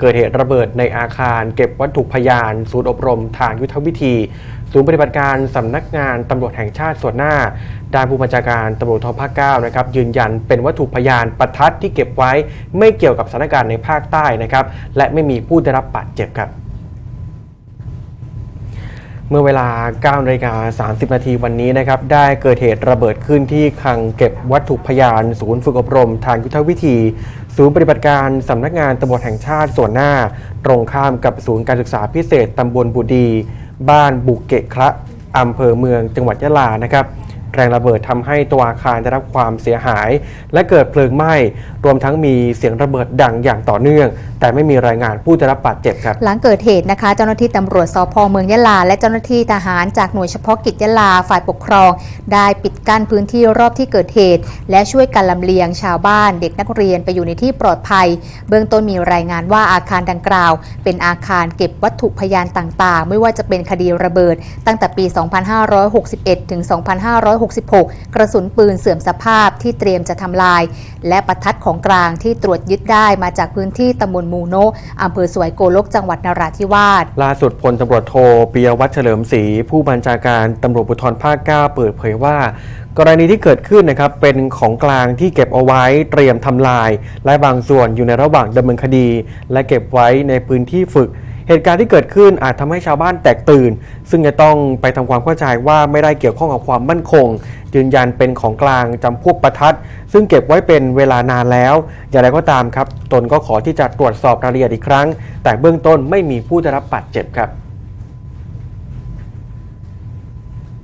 เกิดเหตุระเบิดในอาคาร เก็บวัตถุพยาน ศูนย์อบรมทางยุทธวิธี ศูนย์ปฏิบัติการสำนักงานตำรวจแห่งชาติส่วนหน้า ด้านผู้บัญชาการตำรวจทภาคเนะครับยืนยันเป็นวัตถุพยานประทัดที่เก็บไว้ ไม่เกี่ยวกับสถานการณ์ในภาคใต้นะครับและไม่มีผู้ได้รับบาดเจ็บครับ เมื่อเวลา9นาฬิกา30 นาทีวันนี้นะครับ ได้เกิดเหตุระเบิดขึ้นที่คลังเก็บวัตถุพยาน ศูนย์ฝึกอบรม ทางยุทธวิธี ศูนย์ปฏิบัติการสำนักงานตำรวจแห่งชาติส่วนหน้า ตรงข้ามกับศูนย์การศึกษาพิเศษตำบลบุดี บ้านบุกเกะคระอำเภอเมืองจังหวัดยะลานะครับ แรงระเบิดทำให้ตัวอาคารได้รับความเสียหาย และเกิดเพลิงไหม้ รวมทั้งมีเสียงระเบิดดังอย่างต่อเนื่อง แต่ไม่มีรายงานผู้ได้รับบาดเจ็บครับ หลังเกิดเหตุนะคะ เจ้าหน้าที่ตำรวจสพเมืองยะลา และเจ้าหน้าที่ทหารจากหน่วยเฉพาะกิจยะลาฝ่ายปกครอง ได้ปิดกั้นพื้นที่รอบที่เกิดเหตุ และช่วยกันลำเลียงชาวบ้านเด็กนักเรียนไปอยู่ในที่ปลอดภัย เบื้องต้นมีรายงานว่าอาคารดังกล่าว เป็นอาคารเก็บวัตถุพยานต่างๆ ไม่ว่าจะเป็นคดีระเบิด ตั้งแต่ปี 2561 ถึง 25 2566 กระสุนปืนเสื่อมสภาพที่เตรียมจะทำลาย และประทัดของกลางที่ตรวจยึดได้มาจากพื้นที่ตำบลมูโนอำเภอสวยโกลกจังหวัดนราธิวาส ล่าสุดพลตำรวจโทปิยวัฒน์เฉลิมศรีผู้บัญชาการตำรวจภูธรภาค 9 เปิดเผยว่า กรณีที่เกิดขึ้นนะครับเป็นของกลางที่เก็บเอาไว้เตรียมทำลาย และบางส่วนอยู่ในระหว่างดำเนินคดี และเก็บไว้ในพื้นที่ฝึก เหตุการณ์ที่เกิดขึ้นอาจทำให้ชาวบ้านแตกตื่น ซึ่งจะต้องไปทำความเข้าใจว่าไม่ได้เกี่ยวข้องกับความมั่นคง ยืนยันเป็นของกลางจำพวกประทัด ซึ่งเก็บไว้เป็นเวลานานแล้ว อย่างไรก็ตามครับ ตนก็ขอที่จะตรวจสอบรายละเอียดอีกครั้ง แต่เบื้องต้นไม่มีผู้ได้รับบาดเจ็บครับ